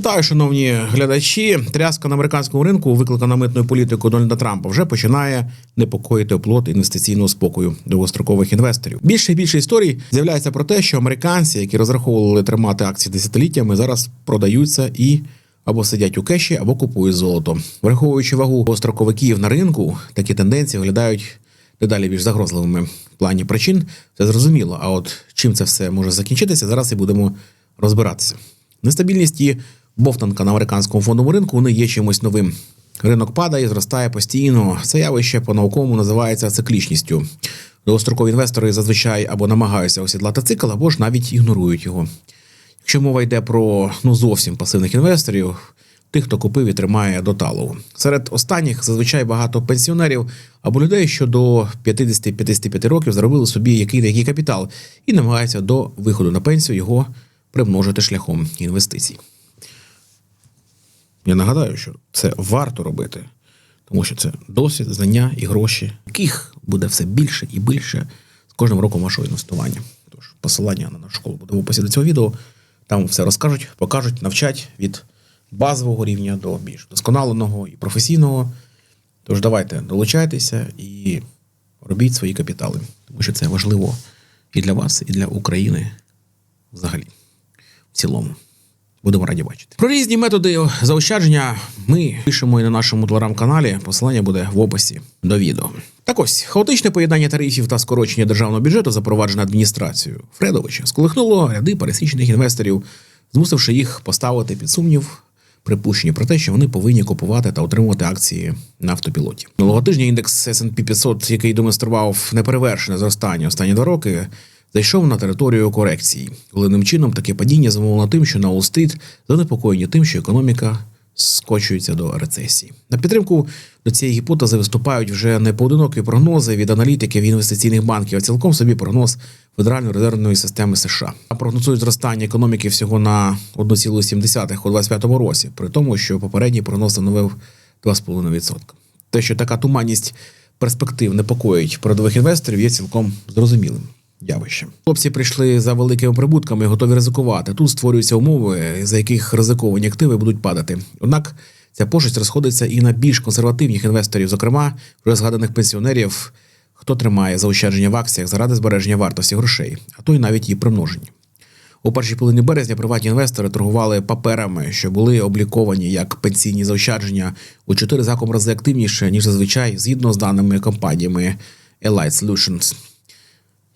Вітаю, шановні глядачі. Тряска на американському ринку, викликана митною політикою Дональда Трампа, вже починає непокоїти оплот інвестиційного спокою довгострокових інвесторів. Більше і більше історій з'являється про те, що американці, які розраховували тримати акції десятиліттями, зараз продаються і або сидять у кеші, або купують золото. Враховуючи вагу довгостроковиків на ринку, такі тенденції виглядають дедалі більш загрозливими в плані причин. Це зрозуміло. А от чим це все може закінчитися, зараз і будемо розбиратися. Нестабільність і бовтанка на американському фондовому ринку вони є чимось новим. Ринок падає, зростає постійно. Це явище по-науковому називається циклічністю. Довгострокові інвестори зазвичай або намагаються осідлати цикл, або ж навіть ігнорують його. Якщо мова йде про ну зовсім пасивних інвесторів, тих, хто купив і тримає до талу. Серед останніх зазвичай багато пенсіонерів або людей, що до 50-55 років заробили собі який який капітал і намагаються до виходу на пенсію його примножити шляхом інвестицій. Я нагадаю, що це варто робити, тому що це досвід, знання і гроші, яких буде все більше і більше з кожним роком вашого інвестування. Тож посилання на нашу школу буде в описі до цього відео. Там все розкажуть, покажуть, навчать від базового рівня до більш досконаленого і професійного. Тож давайте долучайтеся і робіть свої капітали, тому що це важливо і для вас, і для України взагалі. В цілому. Будемо раді бачити. Про різні методи заощадження ми пишемо і на нашому телеграм-каналі. Посилання буде в описі до відео. Так ось хаотичне поєднання тарифів та скорочення державного бюджету, запроваджене адміністрацією Фредовича, сколихнуло ряди пересічних інвесторів, змусивши їх поставити під сумнів припущення про те, що вони повинні купувати та отримувати акції на автопілоті. Минулого тижня індекс S&P 500, який демонстрував неперевершене зростання останні два роки, зайшов на територію корекції. Головним чином таке падіння зумовлено тим, що на Уолл-стріт занепокоєні тим, що економіка скочується до рецесії. На підтримку до цієї гіпотези виступають вже не поодинокі прогнози від аналітиків інвестиційних банків, а цілком собі прогноз Федеральної резервної системи США. Прогнозують зростання економіки всього на 1,7 у 2025 році, при тому, що попередній прогноз становив 2,5%. Те, що така туманність перспектив непокоїть передових інвесторів, є цілком зрозумілим явищем. Хлопці прийшли за великими прибутками, готові ризикувати. Тут створюються умови, за яких ризиковані активи будуть падати. Однак ця пошесть розходиться і на більш консервативних інвесторів, зокрема вже згаданих пенсіонерів, хто тримає заощадження в акціях заради збереження вартості грошей, а то й навіть її примноження. У першій половині березня приватні інвестори торгували паперами, що були обліковані як пенсійні заощадження у чотири заком рази активніше, ніж зазвичай, згідно з даними компаніями Elite Solutions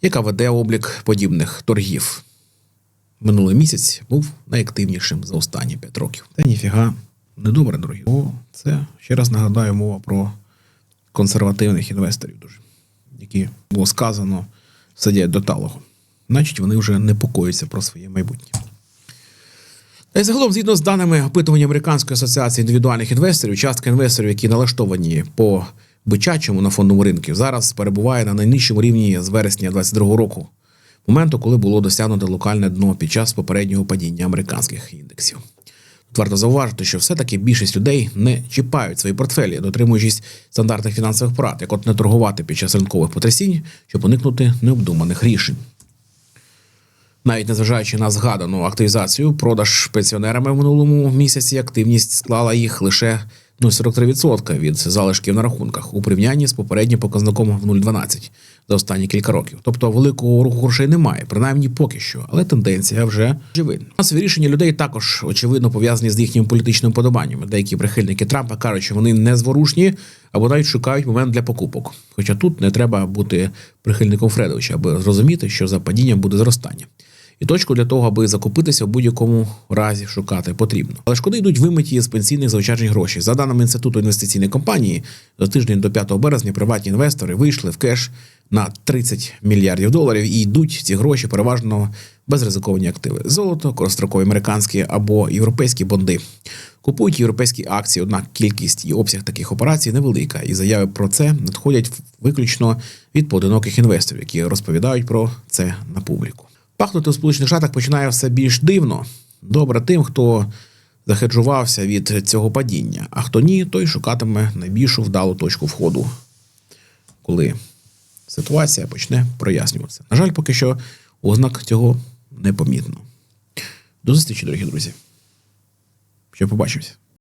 яка веде облік подібних торгів. Минулий місяць був найактивнішим за останні 5 років. Та ніфіга не добре, дорогі. О, це ще раз нагадаю мова про консервативних інвесторів, дуже, які було сказано, сидять до талого. Значить, вони вже непокоїться про своє майбутнє. Та й загалом, згідно з даними опитування Американської асоціації індивідуальних інвесторів, частка інвесторів, які налаштовані по бичачому на фондовому ринку, зараз перебуває на найнижчому рівні з вересня 2022 року, моменту, коли було досягнуто локальне дно під час попереднього падіння американських індексів. Тут варто зауважити, що все-таки більшість людей не чіпають свої портфелі, дотримуючись стандартних фінансових порад, як от не торгувати під час ринкових потрясінь, щоб уникнути необдуманих рішень. Навіть незважаючи на згадану активізацію, продаж пенсіонерами в минулому місяці активність склала їх лише 0,43% від залишків на рахунках у порівнянні з попереднім показником в 0,12 за останні кілька років. Тобто великого руху грошей немає, принаймні поки що, але тенденція вже очевидна. Масові рішення людей також очевидно пов'язані з їхніми політичними подобаннями. Деякі прихильники Трампа кажуть, що вони незворушні або навіть шукають момент для покупок. Хоча тут не треба бути прихильником Фредовича, аби зрозуміти, що за падінням буде зростання. І точку для того, аби закупитися в будь-якому разі шукати потрібно. Але ж куди йдуть вимиті з пенсійних заощаджень гроші? За даними інституту інвестиційної компанії, за тиждень до 5 березня приватні інвестори вийшли в кеш на 30 мільярдів доларів і йдуть ці гроші переважно безризиковані активи: золото, короткострокові американські або європейські бонди. Купують європейські акції, однак кількість і обсяг таких операцій невелика, і заяви про це надходять виключно від поодиноких інвесторів, які розповідають про це на публіку. Пахнути у Сполучених Штатах починає все більш дивно. Добре тим, хто захеджувався від цього падіння, а хто ні, той шукатиме найбільшу вдалу точку входу, коли ситуація почне прояснюватися. На жаль, поки що ознак цього непомітно. До зустрічі, дорогі друзі. Ще побачимось.